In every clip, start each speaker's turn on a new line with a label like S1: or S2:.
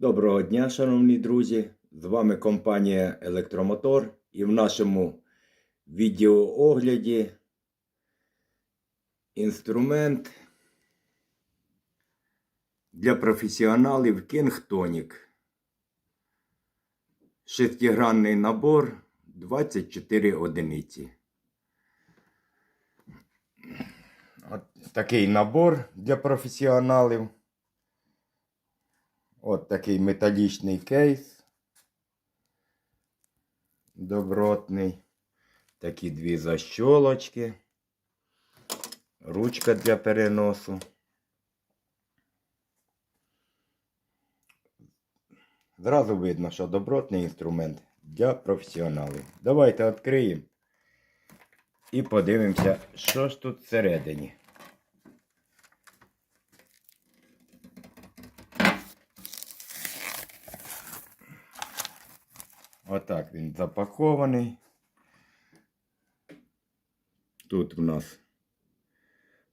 S1: Доброго дня, шановні друзі! З вами компанія Електромотор і в нашому відеоогляді інструмент для професіоналів Кінгтонік. Шестигранний набор 24 одиниці. От такий набор для професіоналів. От такий металічний кейс. Добротний. Такі дві защолочки. Ручка для переносу. Зразу видно, що добротний інструмент для професіоналів. Давайте відкриємо і подивимося, що ж тут всередині. Отак він запакований. Тут в нас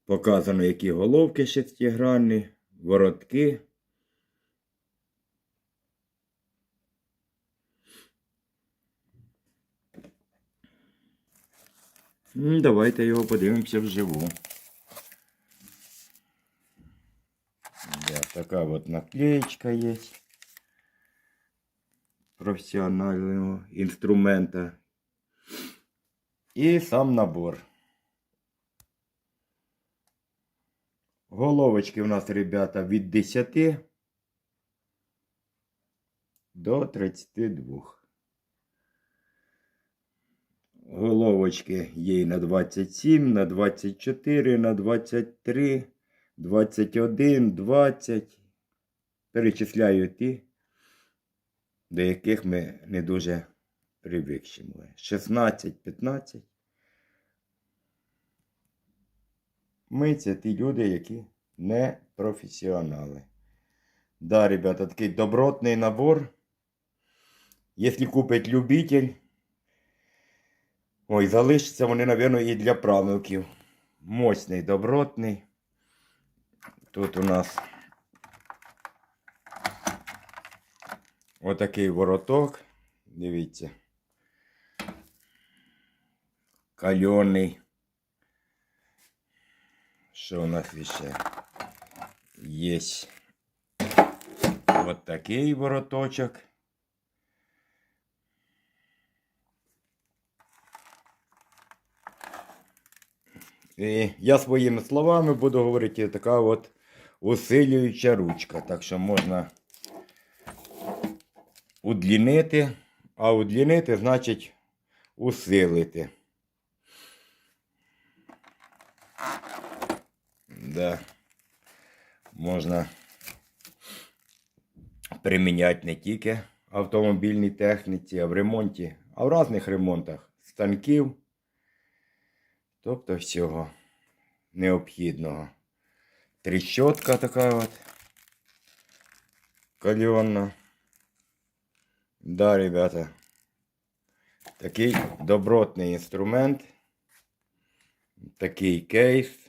S1: показано, які головки шестигранні, воротки. Давайте його подивимося вживу. Да, така от наклеечка є професіонального інструмента. І сам набор. Головочки у нас, ребята, від 10 до 32. Головочки є на 27, на 24, на 23, 21, 20. Перечисляю ті, до яких ми не дуже привикшимо. 16, 15. Ми це ті люди, які не професіонали. Да, ребята, такий добротний набор. Якщо купить любитель, ой, залишиться вони, мабуть, і для правнуків. Мощний, добротний. Тут у нас отакий вороток. Дивіться. Кальоний. Що у нас ще? Є от такий вороточок. І я своїми словами буду говорити така от усилююча ручка. Так що можна удлінити, а удлінити значить усилити. Да. Можна приміняти не тільки в автомобільній техніці, а в ремонті, а в різних ремонтах станків, тобто всього необхідного. Тріщотка така от кальонна. Да, ребята, такий добротний інструмент, такий кейс.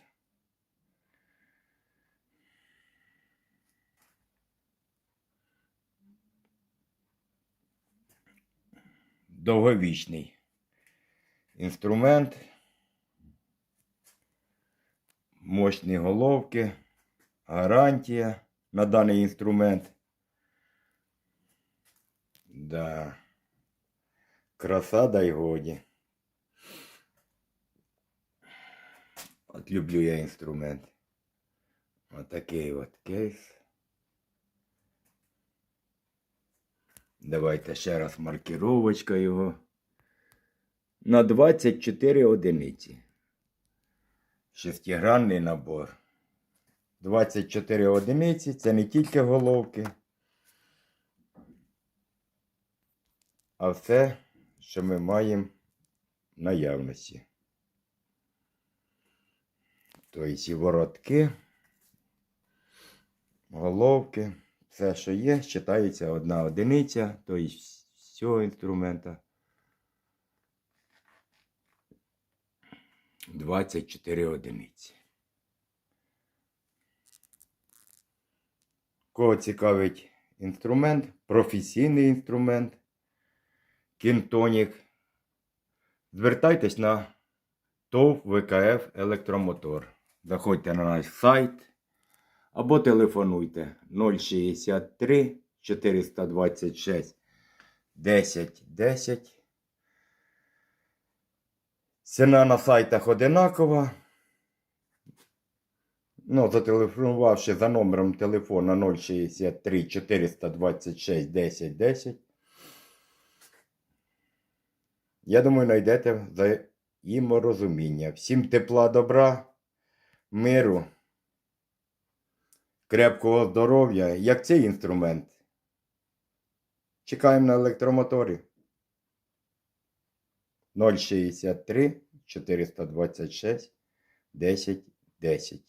S1: довговічний інструмент, мощні головки, гарантія на даний інструмент. Да. Краса дай годі. От люблю я інструмент. Отакий от кейс. Давайте ще раз маркировочка його. На 24 одиниці. Шестигранний набор. 24 одиниці це не тільки головки, а все, що ми маємо в наявності. Тобто і воротки, головки. Все, що є, читається одна одиниця, тобто з цього інструмента 24 одиниці. Кого цікавить інструмент, професійний інструмент. Кінтонік. Звертайтесь на ТОВ ВКФ Електромотор. Заходьте на наш сайт або телефонуйте 063 426 10 10. Ціна на сайтах одинакова. Ну, зателефонувавши за номером телефона 063 426 10 10. Я думаю, знайдете взаєморозуміння. Всім тепла, добра, миру, крепкого здоров'я. Як цей інструмент. Чекаємо на електромоторі. 063 426 10 10.